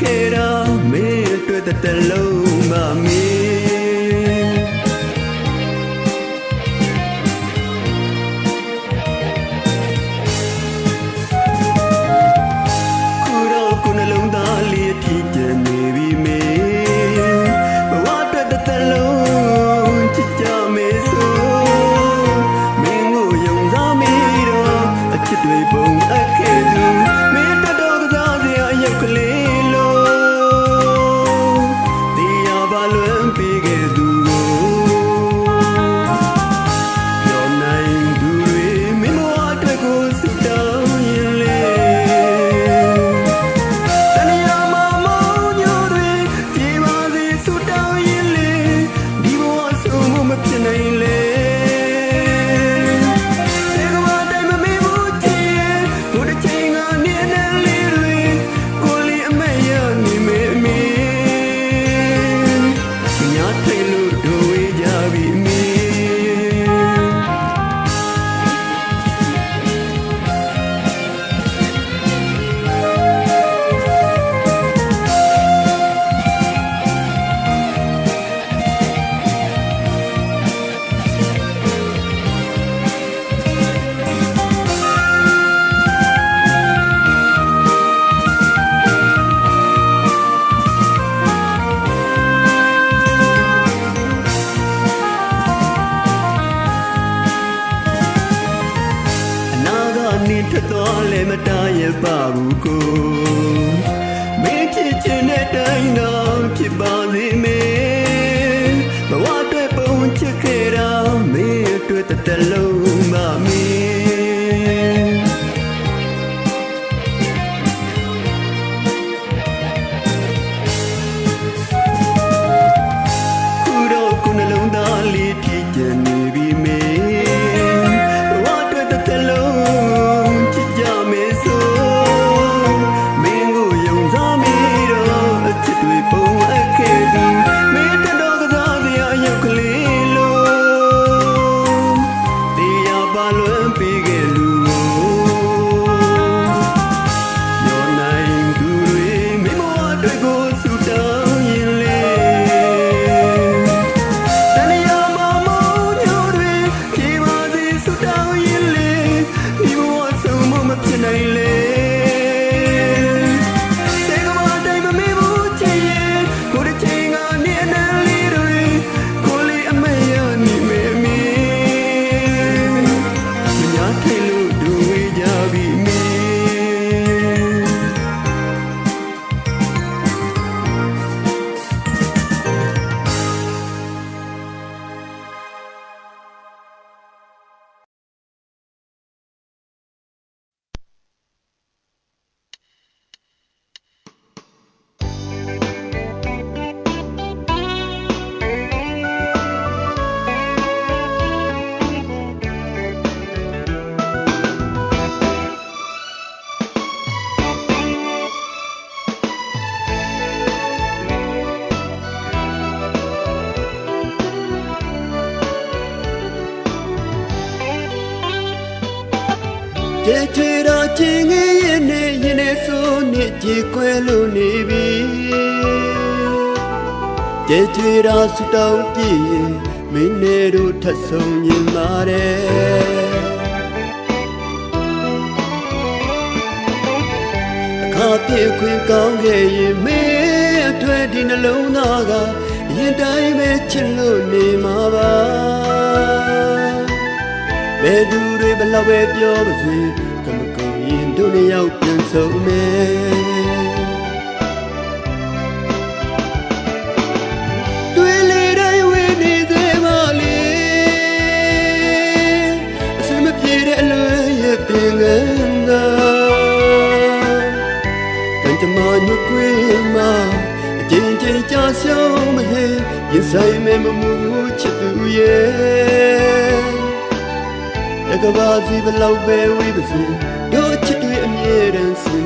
ခဲ့တော့မင်းအတွက်တတလုံး baruko နှစ်ကြေကွဲလို့နေပြီကြဲကြွေရာဆူတောင်းပြည့်ရင်မင်းနဲ့တို့ထပ်ဆုံမြင်ပါတယ်အခါပြည့်ခွင့်ကောင်းခဲ့ရင်မင်းအထွေဒီနှလုံးသားကအရင်တိုင်းပဲချစ်လို့နေမှာပါဘယ်သူတွေဘလောက်ပဲပြောပါစေကမက တို့နှစ်ယောက်ပြန်ဆုံမယ်တွေ့လေတိုင်းဝေးနေသေးပါလေအစမပြေတဲ့အလွယ်ရဲ့ပင်ငန်းသာကံကြမ္မာညွေမှာအကျဉ်းချင်းချရှောင်းမယ်ရင်ဆိုင်မယ်မမှုချစ်သူရဲ့တကဘာစီဘလောက်ပဲဝေးပါစေ herança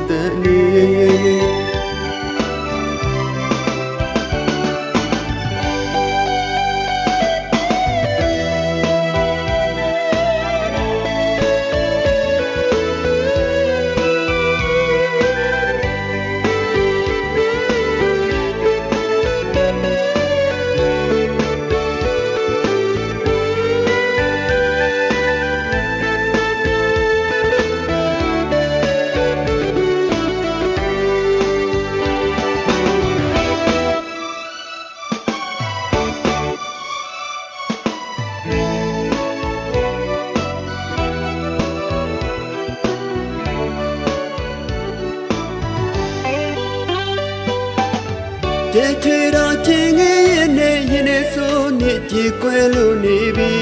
ကျေချွေတော်ချင်းငယ်ရဲ့နဲ့ရင်နဲ့ဆိုနဲ့ကြည်ကွယ်လို့နေပြီ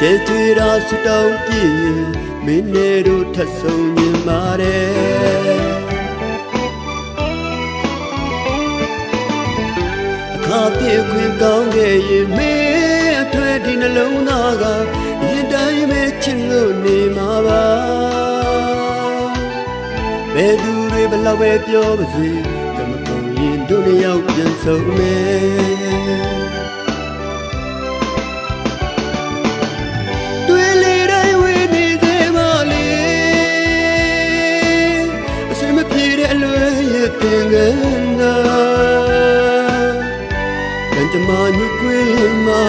ကျေချွေတော်စတောင်းကြည့်ရင်မင်းနဲ့တို့ထပ်ဆုံးမြင်ပါတယ်အခါပြေခွင့်ကောင်းခဲ့ရင်မင်းအထွေဒီနှလုံးသားကရင်တိုင်းပဲချစ်လို့နေမှာပါ ဘယ်သူတွေဘလောက်ပဲပြောပါစေကမကုန်ရင်တို့နှစ်ယောက်ပြန်ဆုံးမယ်တွေ့လေတိုင်းဝေးနေသေးပါလေအစမပြေတဲ့အလွယ်ရဲ့တင်ကန်းသာကံကြမ္မာညွကွေးမှာ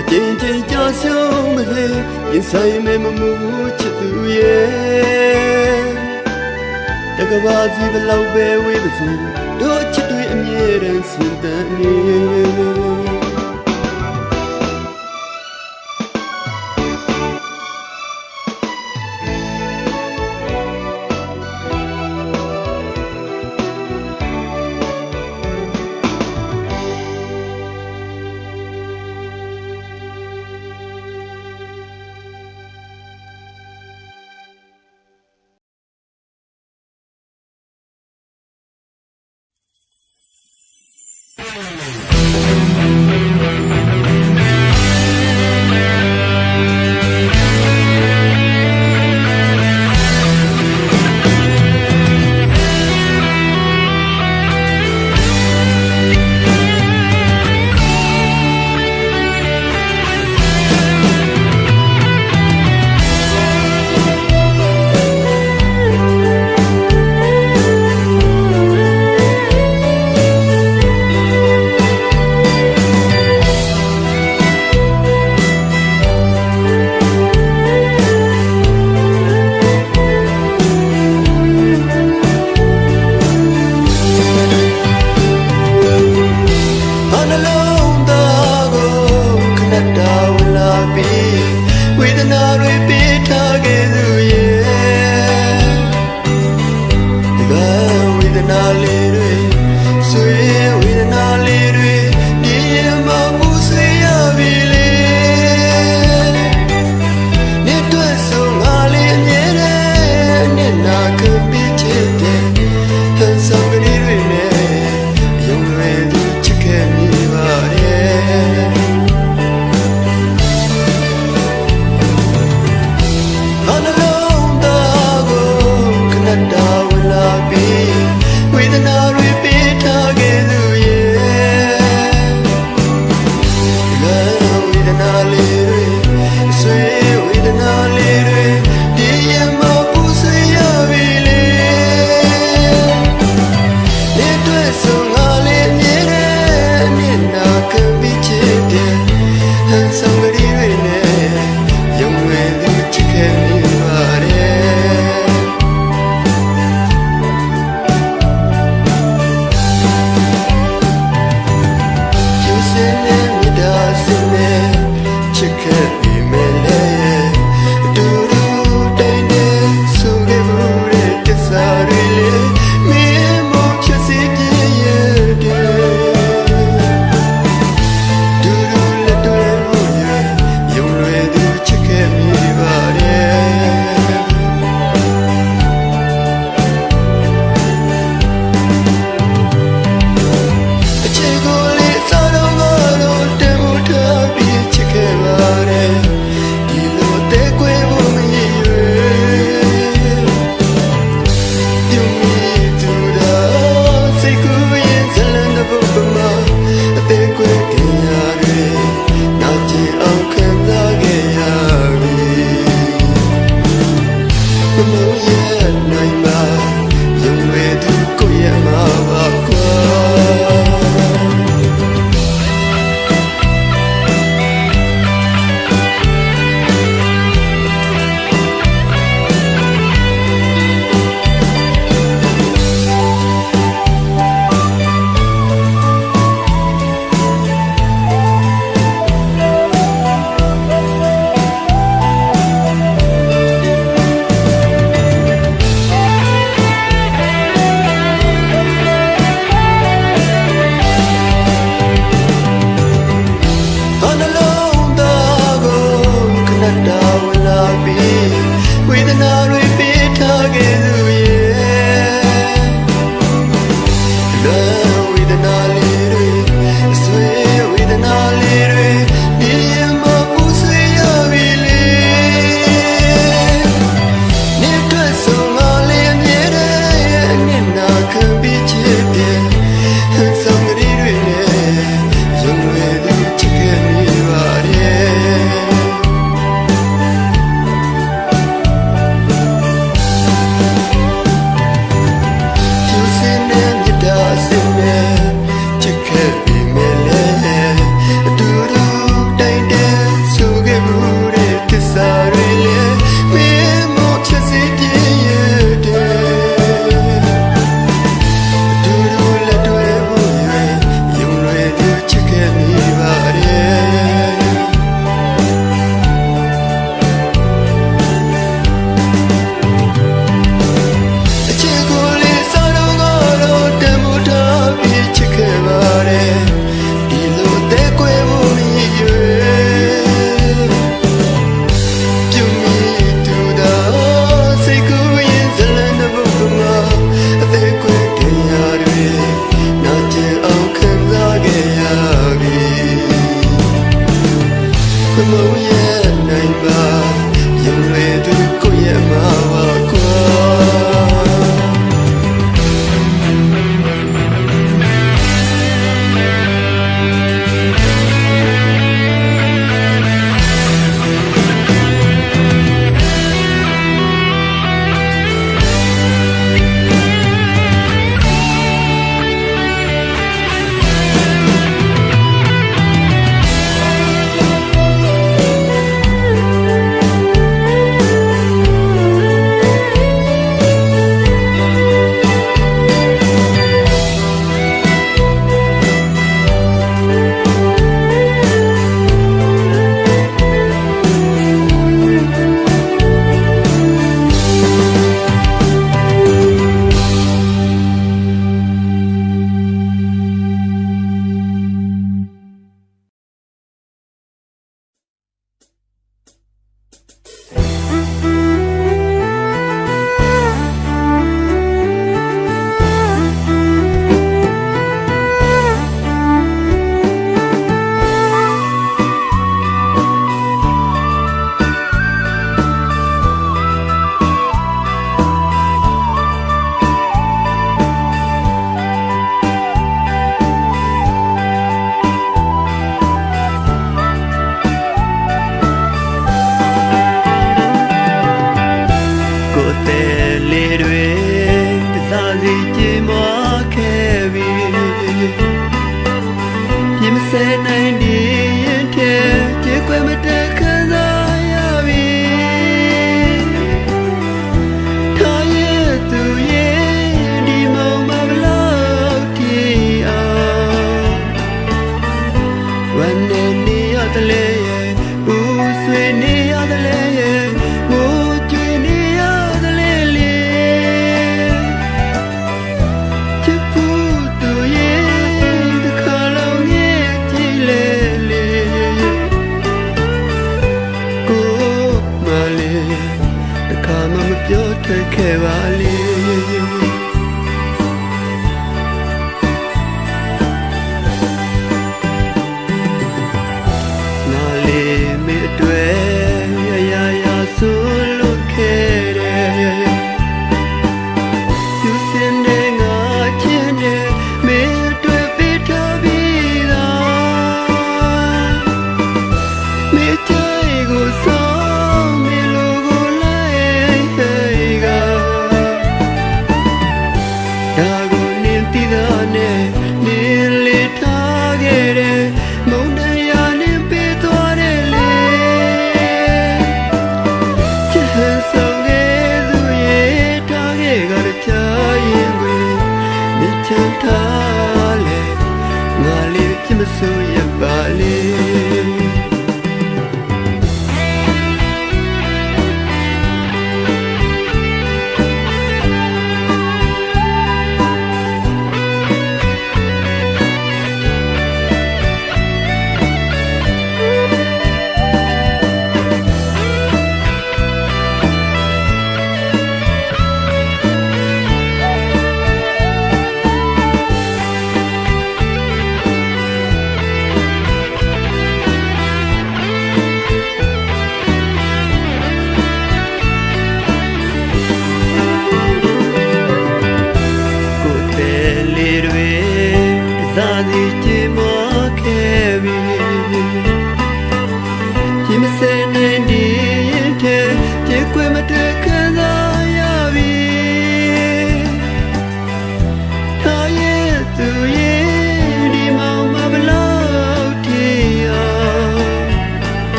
အကျဉ်းချင်းကြာဆုံးမစေရင်ဆိုင်မဲမမှုချစ်သူရဲ့တ ကဘာစီဘလောက်ပဲဝေးပါစေတို့ချစ်တွေအမြဲတမ်းစင်တန်နေ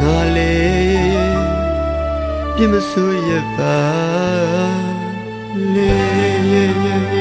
ငါလေးပြမဆိုရပါလေ